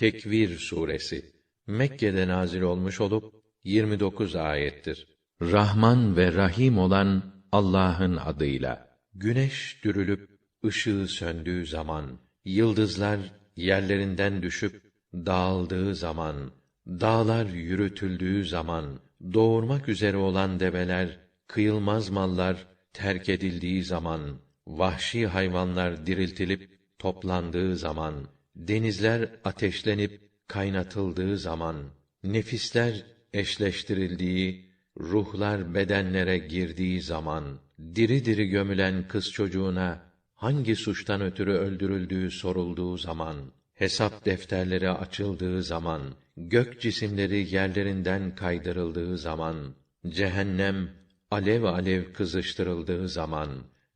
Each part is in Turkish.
Tekvir suresi Mekke'de nazil olmuş olup 29 ayettir. Rahman ve Rahim olan Allah'ın adıyla. Güneş dürülüp ışığı söndüğü zaman, yıldızlar yerlerinden düşüp dağıldığı zaman, dağlar yürütüldüğü zaman, doğurmak üzere olan develer, kıyılmaz mallar terk edildiği zaman, vahşi hayvanlar diriltilip toplandığı zaman, denizler ateşlenip kaynatıldığı zaman, nefisler eşleştirildiği, ruhlar bedenlere girdiği zaman, diri diri gömülen kız çocuğuna hangi suçtan ötürü öldürüldüğü sorulduğu zaman, hesap defterleri açıldığı zaman, gök cisimleri yerlerinden kaydırıldığı zaman, cehennem alev alev kızıştırıldığı zaman,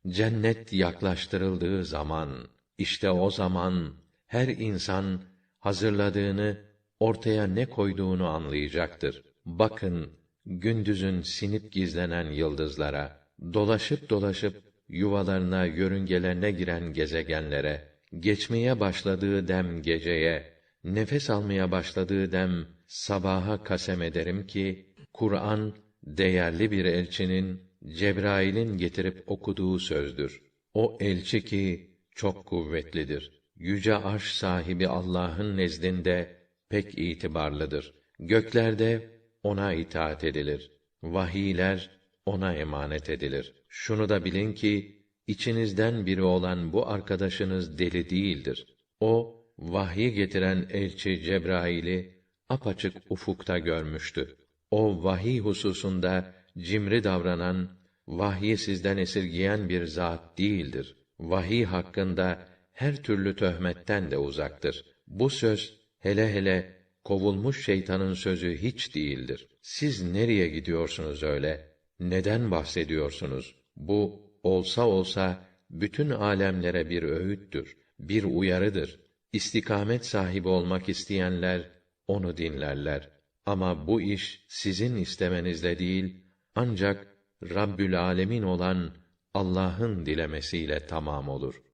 cennet yaklaştırıldığı zaman, işte o zaman her insan hazırladığını, ortaya ne koyduğunu anlayacaktır. Bakın gündüzün sinip gizlenen yıldızlara, dolaşıp dolaşıp yuvalarına, yörüngelerine giren gezegenlere, geçmeye başladığı dem geceye, nefes almaya başladığı dem sabaha kasem ederim ki Kur'an değerli bir elçinin Cebrail'in getirip okuduğu sözdür. O elçi ki çok kuvvetlidir. Yüce arş sahibi Allah'ın nezdinde pek itibarlıdır. Göklerde ona itaat edilir. Vahiyler ona emanet edilir. Şunu da bilin ki içinizden biri olan bu arkadaşınız deli değildir. O vahyi getiren elçi Cebrail'i apaçık ufukta görmüştü. O vahiy hususunda cimri davranan, vahyi sizden esirgiyen bir zat değildir. Vahiy hakkında her türlü töhmetten de uzaktır. Bu söz hele hele kovulmuş şeytanın sözü hiç değildir. Siz nereye gidiyorsunuz öyle? Neden bahsediyorsunuz? Bu olsa olsa bütün alemlere bir öğüttür, bir uyarıdır. İstikamet sahibi olmak isteyenler onu dinlerler. Ama bu iş sizin istemenizle değil, ancak Rabbül Alemin olan Allah'ın dilemesiyle tamam olur.